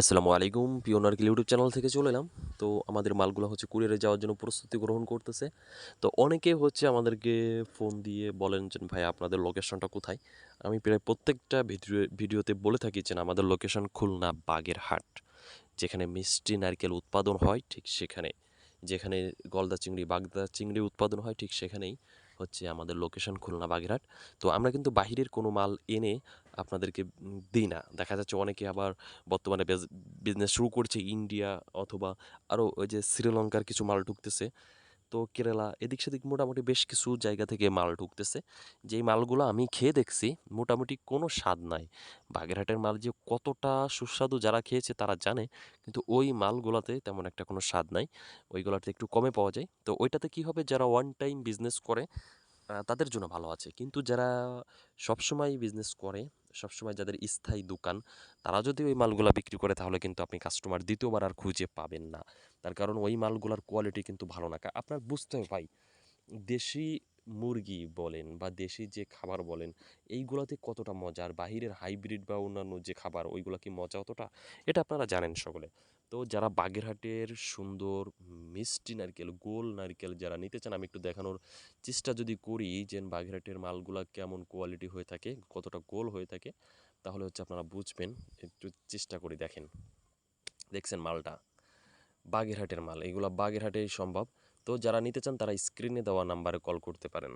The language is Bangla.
আসসালামু আলাইকুম পিওনার্কিল ইউটিউব চ্যানেল থেকে চলে এলাম। তো আমাদের মালগুলো হচ্ছে কুরিয়ারে যাওয়ার জন্য প্রস্তুতি গ্রহণ করতেছে। তো অনেকে হচ্ছে আমাদেরকে ফোন দিয়ে বলেন যে, ভাই, আপনাদের লোকেশনটা কোথায়? আমি প্রায় প্রত্যেকটা ভিডিও, ভিডিওতে বলে থাকি যে, আমাদের লোকেশন খুলনা বাগেরহাট, যেখানে মিষ্টি নারকেল উৎপাদন হয়, ঠিক সেখানে। যেখানে গলদা চিংড়ি, বাগদা চিংড়ি উৎপাদন হয়, ঠিক সেখানেই। হচ্ছে আমাদের লোকেশন খুলনা বাগেরহাট। তো আমরা কিন্তু বাহিরের কোনো মাল এনে আপনাদেরকে দিই না। দেখা যাচ্ছে অনেকে আবার বর্তমানে বিজনেস শুরু করছে ইন্ডিয়া অথবা আরও ওই যে শ্রীলঙ্কার কিছু মাল ঢুকতেছে। তো কেরালা এদিক সেদিক মোটামুটি বেশ কিছু জায়গা থেকে মাল ঢুকতেছে। যেই মালগুলো আমি খেয়ে দেখছি, মোটামুটি কোনো স্বাদ নাই। বাগেরহাটের মাল যে কতটা সুস্বাদু যারা খেয়েছে তারা জানে, কিন্তু ওই মালগুলোতে তেমন একটা কোনো স্বাদ নাই। ওইগুলোতে একটু কমে পাওয়া যায়। তো ওইটাতে কি হবে, যারা ওয়ান টাইম বিজনেস করে তাদের জন্য ভালো আছে। কিন্তু যারা সবসময় বিজনেস করে সবসময় যাদের স্থায়ী দোকান, তারা যদি ওই মালগুলো বিক্রি করে, তাহলে কিন্তু আপনি কাস্টমার দ্বিতীয়বার আর খুঁজে পাবেন না। তার কারণ ওই মালগুলোর কোয়ালিটি কিন্তু ভালো না। আপনার বুঝতে হবে ভাই, দেশি মুরগি বলেন বা দেশি যে খাবার বলেন, এইগুলাতে কতটা মজা আর বাহিরের হাইব্রিড বা অন্যান্য যে খাবার, ওইগুলো কি মজা অতটা? এটা আপনারা জানেন সকলে। তো যারা বাগেরহাটের সুন্দর মিষ্টি নারকেল, গোল নারকেল যারা নিতে চান, আমি একটু দেখানোর চেষ্টা যদি করি যে বাগেরহাটের মালগুলা কেমন কোয়ালিটি হয়ে থাকে, কতটা গোল হয়ে থাকে, তাহলে হচ্ছে আপনারা বুঝবেন। একটু চেষ্টা করে দেখেন। দেখছেন মালটা? বাগেরহাটের মাল, এগুলো বাগেরহাটেই সম্ভব। তো যারা নিতে চান তারা স্ক্রিনে দেওয়া নাম্বারে কল করতে পারেন।